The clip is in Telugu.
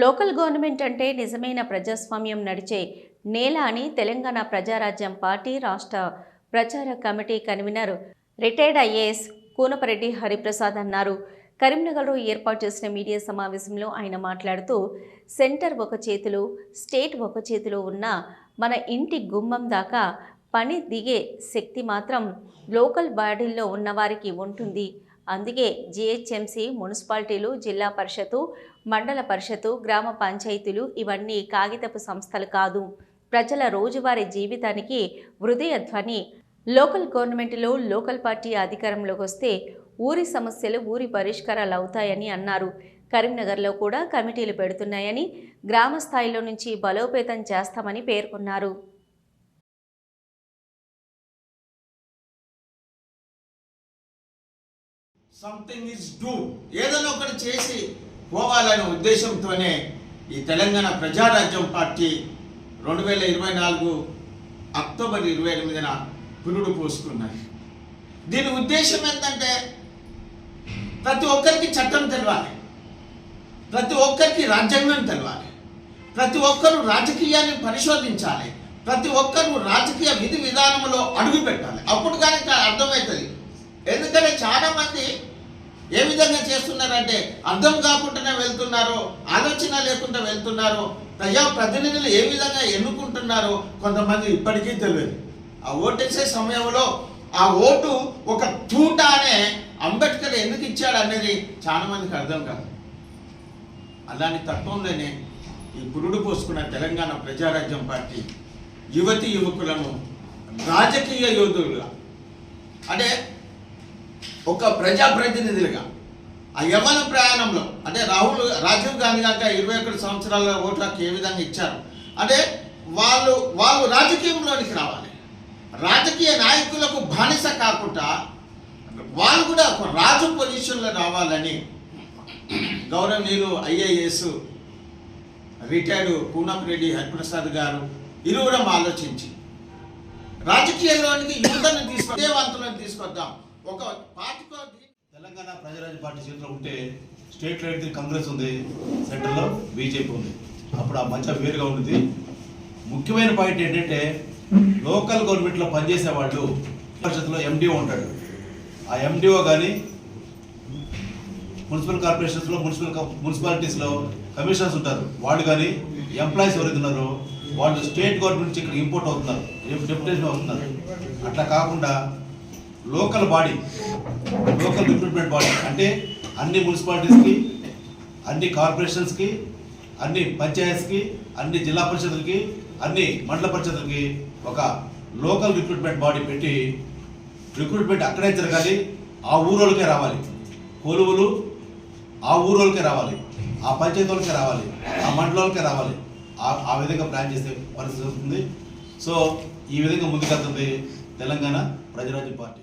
లోకల్ గవర్నమెంట్ అంటే నిజమైన ప్రజాస్వామ్యం నడిచే నేల అని తెలంగాణ ప్రజారాజ్యం పార్టీ రాష్ట్ర ప్రచార committee convener retired IAS Koonapareddy Hariprasad అన్నారు. కరీంనగర్లో ఏర్పాటు చేసిన మీడియా సమావేశంలో ఆయన మాట్లాడుతూ సెంటర్ ఒక చేతిలో స్టేట్ ఒక చేతిలో ఉన్న మన ఇంటి గుమ్మం దాకా పని దిగే శక్తి మాత్రం లోకల్ బాడీల్లో ఉన్నవారికి ఉంటుంది. అందుకే జీహెచ్ఎంసీ మున్సిపాలిటీలు జిల్లా పరిషత్తు మండల పరిషత్తు గ్రామ పంచాయతీలు ఇవన్నీ కాగితపు సంస్థలు కాదు. ప్రజల రోజువారీ జీవితానికి హృదయ ధ్వని. లోకల్ గవర్నమెంట్లో లోకల్ పార్టీ అధికారంలోకి వస్తే ఊరి సమస్యలు ఊరి పరిష్కారాలు అవుతాయని అన్నారు. కరీంనగర్లో కూడా కమిటీలు పెడుతున్నాయని గ్రామ స్థాయిలో నుంచి బలోపేతం చేస్తామని పేర్కొన్నారు. సంథింగ్ ఇస్ డూ ఏదైనా ఒకటి చేసి పోవాలనే ఉద్దేశంతోనే ఈ తెలంగాణ ప్రజారాజ్యం పార్టీ రెండు వేల ఇరవై నాలుగు అక్టోబర్ ఇరవై ఎనిమిదిన పురుడు పోసుకున్నది. దీని ఉద్దేశం ఏంటంటే ప్రతి ఒక్కరికి చట్టం తెలవాలి. ప్రతి ఒక్కరికి రాజ్యాంగం తెలవాలి. ప్రతి ఒక్కరు రాజకీయాన్ని పరిశోధించాలి. ప్రతి ఒక్కరు రాజకీయ విధి విధానంలో అడుగు పెట్టాలి అప్పుడు కానీ అర్థమవుతుంది. ఎందుకంటే చాలా మంది ఏ విధంగా చేస్తున్నారంటే అర్థం కాకుండానే వెళ్తున్నారు ఆలోచన లేకుండా వెళ్తున్నారు. ప్రజా ప్రతినిధులు ఏ విధంగా ఎన్నుకుంటున్నారో కొంతమంది ఇప్పటికీ తెలియదు. ఆ ఓటేసే సమయంలో ఆ ఓటు ఒక తూట అనే అంబేద్కర్ ఎందుకు ఇచ్చాడు అనేది చాలా మందికి అర్థం కాదు. అలాంటి తత్వంలోనే ఈ పురుడు పోసుకున్న తెలంగాణ ప్రజారాజ్యం పార్టీ యువతి యువకులను రాజకీయ యోధులుగా అంటే ఒక ప్రజాప్రతినిధులుగా. ఆ యవన ప్రయాణంలో అంటే రాహుల్ రాజీవ్ గాంధీ గాక ఇరవై ఒకటి సంవత్సరాల ఓటు హక్కు ఏ విధంగా ఇచ్చారు? అంటే వాళ్ళు వాళ్ళు రాజకీయంలోనికి రావాలి. రాజకీయ నాయకులకు బానిస కాకుండా వాళ్ళు కూడా ఒక రాజు పొజిషన్లో రావాలని గౌరవనీయులు ఐఏఎస్ రిటైర్డ్ పూనమిరెడ్డి హరిప్రసాద్ గారు ఇరువురం ఆలోచించి రాజకీయంలోనికి యువతను తీసుకు విజయవంతులను తీసుకొద్దాం. ఒక పార్టీతో తెలంగాణ ప్రజారాజ్య పార్టీ చేతిలో ఉంటే స్టేట్ లైట్ కాంగ్రెస్ ఉంది సెంటర్లో బీజేపీ ఉంది. అప్పుడు ఆ మంచి వేరుగా ఉంది ముఖ్యమైన పాయింట్ ఏంటంటే లోకల్ గవర్నమెంట్లో పనిచేసే వాళ్ళు పరిషత్లో ఎండిఓ ఉంటాడు. ఆ ఎండిఓ కానీ మున్సిపల్ కార్పొరేషన్స్లో మున్సిపల్ మున్సిపాలిటీస్లో కమిషనర్స్ ఉంటారు. వాళ్ళు కానీ ఎంప్లాయీస్ ఎవరైతే ఉన్నారో వాళ్ళు స్టేట్ గవర్నమెంట్ నుంచి ఇక్కడ ఇంపోర్ట్ అవుతున్నారు డెప్యుటేషన్ అవుతున్నారు. అట్లా కాకుండా local body local recruitment body అంటే అన్ని మున్సిపాలిటీస్కి అన్ని కార్పొరేషన్స్కి అన్ని పంచాయత్స్కి అన్ని జిల్లా పరిషత్లకి అన్ని మండల పరిషత్లకి ఒక లోకల్ రిక్రూట్మెంట్ బాడీ పెట్టి రిక్రూట్మెంట్ అక్కడే జరగాలి ఆ ఊరోళ్ళకే రావాలి. కొలువులు ఆ ఊరోళ్ళకే రావాలి ఆ పంచాయతీ వాళ్ళకే రావాలి ఆ మండలాలకే రావాలి. ఆ ఆ విధంగా ప్లాన్ చేసే పరిస్థితి వస్తుంది. సో ఈ విధంగా ముందుకెళ్తుంది తెలంగాణ ప్రజారాజ్యం పార్టీ.